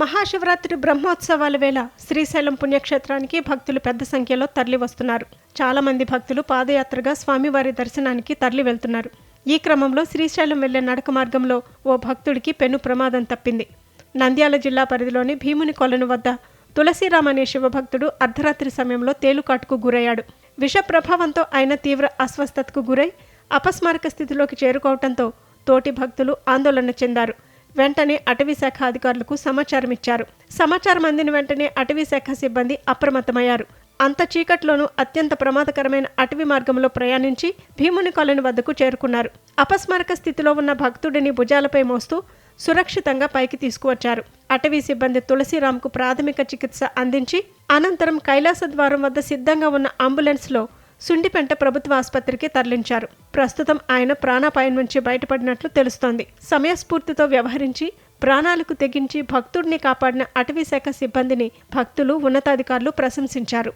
మహాశివరాత్రి బ్రహ్మోత్సవాల వేళ శ్రీశైలం పుణ్యక్షేత్రానికి భక్తులు పెద్ద సంఖ్యలో తరలి వస్తున్నారు. చాలా మంది భక్తులు పాదయాత్రగా స్వామివారి దర్శనానికి తరలి వెళ్తున్నారు. ఈ క్రమంలో శ్రీశైలం వెళ్ళే నడక మార్గంలో ఓ భక్తుడికి పెను ప్రమాదం తప్పింది. నంద్యాల జిల్లా పరిధిలోని భీముని కొలను వద్ద తులసిరామ్ అనే శివభక్తుడు అర్ధరాత్రి సమయంలో తేలుకాటుకు గురయ్యాడు. విష ప్రభావంతో ఆయన తీవ్ర అస్వస్థతకు గురై అపస్మారక స్థితిలోకి చేరుకోవడంతో తోటి భక్తులు ఆందోళన చెందారు. వెంటనే అటవీ శాఖ అధికారులకు సమాచారం ఇచ్చారు. సమాచారం అందిన వెంటనే అటవీ శాఖ సిబ్బంది అప్రమత్తమయ్యారు. అంత చీకట్లోనూ అత్యంత ప్రమాదకరమైన అటవీ మార్గంలో ప్రయాణించి భీముని కాలనీ వద్దకు చేరుకున్నారు. అపస్మారక స్థితిలో ఉన్న భక్తుడిని భుజాలపై మోస్తూ సురక్షితంగా పైకి తీసుకువచ్చారు. అటవీ సిబ్బంది తులసిరామ్కు ప్రాథమిక చికిత్స అందించి అనంతరం కైలాస ద్వారం వద్ద సిద్ధంగా ఉన్న అంబులెన్స్లో సుండిపెంట ప్రభుత్వ ఆసుపత్రికి తరలించారు. ప్రస్తుతం ఆయన ప్రాణాపాయం నుంచి బయటపడినట్లు తెలుస్తోంది. సమయస్ఫూర్తితో వ్యవహరించి ప్రాణాలకు తెగించి భక్తుడిని కాపాడిన అటవీ శాఖ సిబ్బందిని భక్తులు ఉన్నతాధికారులు ప్రశంసించారు.